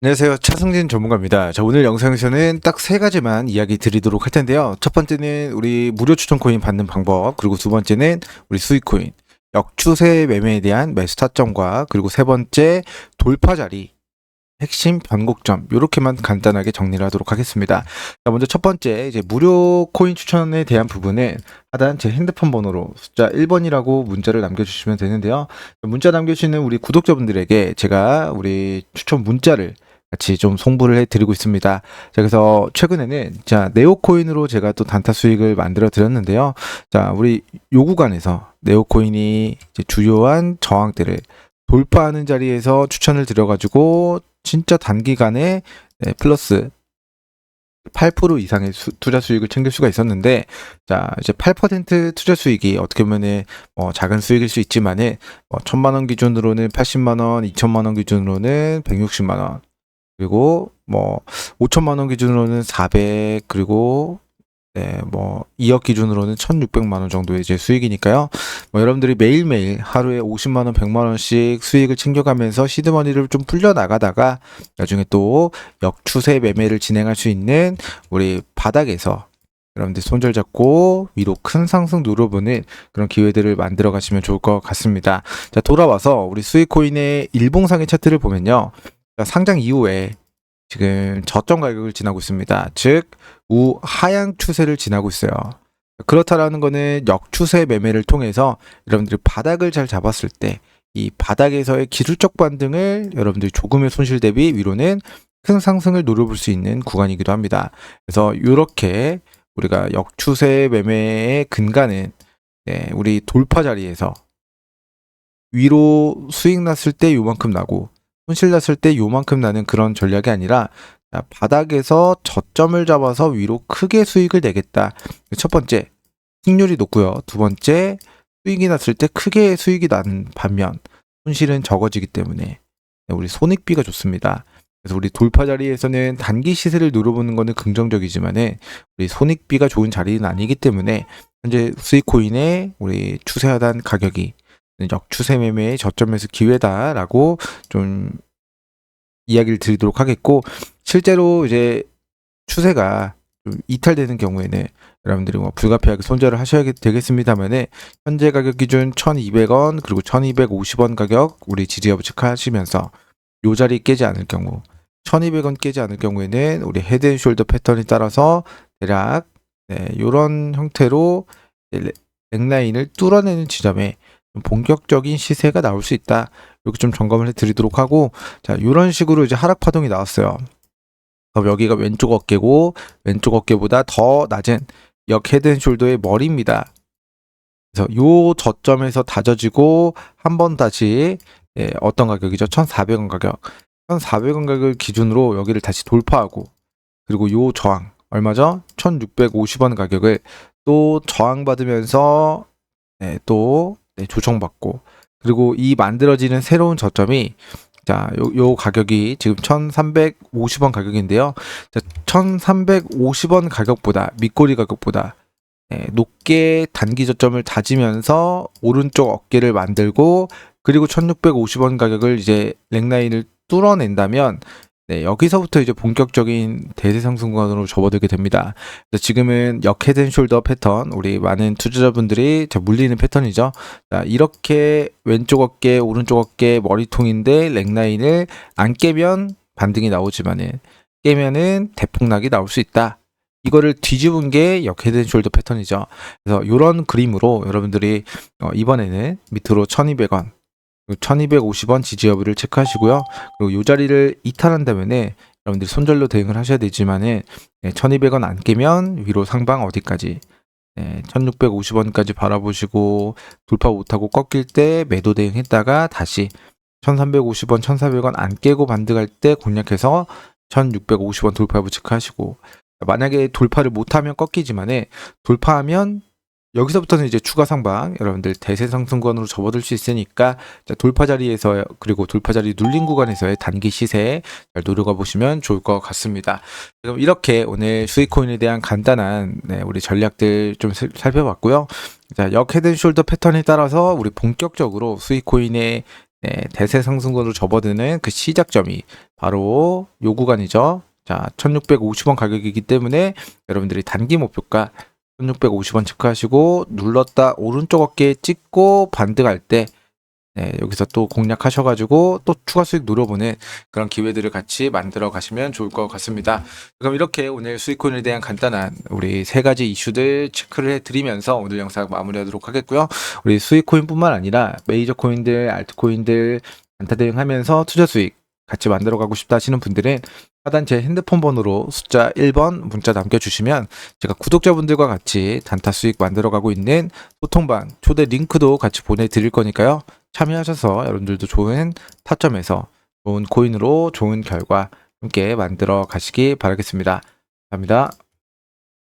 안녕하세요. 차승진 전문가입니다. 자, 오늘 영상에서는 딱 세 가지만 이야기 드리도록 할 텐데요. 첫 번째는 우리 무료 추천 코인 받는 방법, 그리고 두 번째는 우리 수익 코인, 역추세 매매에 대한 매수 타점과 그리고 세 번째 돌파 자리, 핵심 변곡점, 요렇게만 간단하게 정리를 하도록 하겠습니다. 자, 먼저 첫 번째, 이제 무료 코인 추천에 대한 부분은 하단 제 핸드폰 번호로 숫자 1번이라고 문자를 남겨주시면 되는데요. 문자 남겨주시는 우리 구독자분들에게 제가 우리 추천 문자를 같이 좀 송부를 해드리고 있습니다. 자, 그래서 최근에는 자 네오코인으로 제가 또 단타 수익을 만들어 드렸는데요. 자, 우리 요 구간에서 네오코인이 주요한 저항대를 돌파하는 자리에서 추천을 드려가지고 진짜 단기간에 네, 플러스 8% 이상의 수- 투자 수익을 챙길 수가 있었는데 자 이제 8% 투자 수익이 어떻게 보면은 뭐 작은 수익일 수 있지만은 뭐 천만 원 기준으로는 80만 원, 2천만 원 기준으로는 160만 원, 그리고 뭐 5천만 원 기준으로는 400 그리고 네, 뭐 2억 기준으로는 1,600만 원 정도의 이제 수익이니까요. 뭐 여러분들이 매일매일 하루에 50만 원, 100만 원씩 수익을 챙겨가면서 시드머니를 좀 풀려 나가다가 나중에 또 역추세 매매를 진행할 수 있는 우리 바닥에서 여러분들 손절 잡고 위로 큰 상승 누려보는 그런 기회들을 만들어 가시면 좋을 것 같습니다. 자, 돌아와서 우리 수익코인의 일봉상의 차트를 보면요. 자, 상장 이후에 지금 저점 가격을 지나고 있습니다. 즉, 우하향 추세를 지나고 있어요. 그렇다라는 거는 역추세 매매를 통해서 여러분들이 바닥을 잘 잡았을 때 이 바닥에서의 기술적 반등을 여러분들이 조금의 손실 대비 위로는 큰 상승을 노려볼 수 있는 구간이기도 합니다. 그래서 이렇게 우리가 역추세 매매의 근간은 네, 우리 돌파 자리에서 위로 수익 났을 때 요만큼 나고 손실 났을 때 요만큼 나는 그런 전략이 아니라 자, 바닥에서 저점을 잡아서 위로 크게 수익을 내겠다. 첫 번째 승률이 높고요. 두 번째 수익이 났을 때 크게 수익이 나는 반면 손실은 적어지기 때문에 우리 손익비가 좋습니다. 그래서 우리 돌파 자리에서는 단기 시세를 누려보는 거는 긍정적이지만은 우리 손익비가 좋은 자리는 아니기 때문에 현재 수익 코인의 우리 추세하단 가격이 역추세 매매의 저점에서 기회다라고 좀 이야기를 드리도록 하겠고 실제로 이제 추세가 좀 이탈되는 경우에는 여러분들이 뭐 불가피하게 손절을 하셔야 되겠습니다만은 현재 가격 기준 1,200원 그리고 1,250원 가격 우리 지지 여부 체크하시면서 요 자리 깨지 않을 경우 1,200원 깨지 않을 경우에는 우리 헤드앤숄더 패턴이 따라서 대략 네, 요런 형태로 이제 넥라인을 뚫어내는 지점에 좀 본격적인 시세가 나올 수 있다. 이렇게 좀 점검을 해드리도록 하고 자 요런 식으로 이제 하락 파동이 나왔어요. 그럼 여기가 왼쪽 어깨고 왼쪽 어깨보다 더 낮은 역 헤드앤숄더의 머리입니다. 그래서 요 저점에서 다져지고 한 번 다시 예, 어떤 가격이죠? 1,400원 가격. 1,400원 가격을 기준으로 여기를 다시 돌파하고 그리고 요 저항 얼마죠? 1,650원 가격을 또 저항 받으면서 네, 또 네, 조정받고 그리고 이 만들어지는 새로운 저점이 자, 요, 요 가격이 지금 1,350원 가격인데요. 자, 1,350원 가격보다 밑꼬리 가격보다 예, 높게 단기 저점을 다지면서 오른쪽 어깨를 만들고 그리고 1650원 가격을 이제 랭라인을 뚫어낸다면 네, 여기서부터 이제 본격적인 대세 상승관으로 접어들게 됩니다. 지금은 역 헤드앤숄더 패턴, 우리 많은 투자자분들이 저 물리는 패턴이죠. 자, 이렇게 왼쪽 어깨, 오른쪽 어깨 머리통인데 랭라인을 안 깨면 반등이 나오지만은 깨면은 대폭락이 나올 수 있다. 이거를 뒤집은 게 역헤드앤숄더 패턴이죠. 그래서 이런 그림으로 여러분들이 어, 이번에는 밑으로 1200원, 1250원 지지 여부를 체크하시고요. 그리고 이 자리를 이탈한다면에 여러분들이 손절로 대응을 하셔야 되지만은 네, 1200원 안 깨면 위로 상방 어디까지 네, 1650원까지 바라보시고 돌파 못하고 꺾일 때 매도 대응했다가 다시 1350원, 1400원 안 깨고 반등할 때 공략해서 1650원 돌파 여부 체크하시고 만약에 돌파를 못하면 꺾이지만은 돌파하면 여기서부터는 이제 추가 상방 여러분들 대세 상승권으로 접어들 수 있으니까 자, 돌파 자리에서 그리고 돌파 자리 눌린 구간에서의 단기 시세 잘 노려가 보시면 좋을 것 같습니다. 그럼 이렇게 오늘 수익코인에 대한 간단한 네, 우리 전략들 좀 살- 살펴봤고요. 자, 역 헤드숄더 패턴에 따라서 우리 본격적으로 수익 코인의 네, 대세 상승으로 접어드는 그 시작점이 바로 요 구간이죠. 자, 1650원 가격이기 때문에 여러분들이 단기 목표가 1650원 체크하시고 눌렀다 오른쪽 어깨에 찍고 반드 갈때 네, 여기서 또 공략하셔가지고 또 추가 수익 노려보는 그런 기회들을 같이 만들어 가시면 좋을 것 같습니다. 그럼 이렇게 오늘 수익코인에 대한 간단한 우리 세 가지 이슈들 체크를 해드리면서 오늘 영상 마무리하도록 하겠고요. 우리 수익코인뿐만 아니라 메이저 코인들, 알트코인들 단타 대응하면서 투자 수익 같이 만들어 가고 싶다 하시는 분들은 하단 제 핸드폰 번호로 숫자 1번 문자 남겨주시면 제가 구독자분들과 같이 단타 수익 만들어 가고 있는 소통방 초대 링크도 같이 보내드릴 거니까요. 참여하셔서 여러분들도 좋은 타점에서 좋은 코인으로 좋은 결과 함께 만들어 가시기 바라겠습니다. 감사합니다.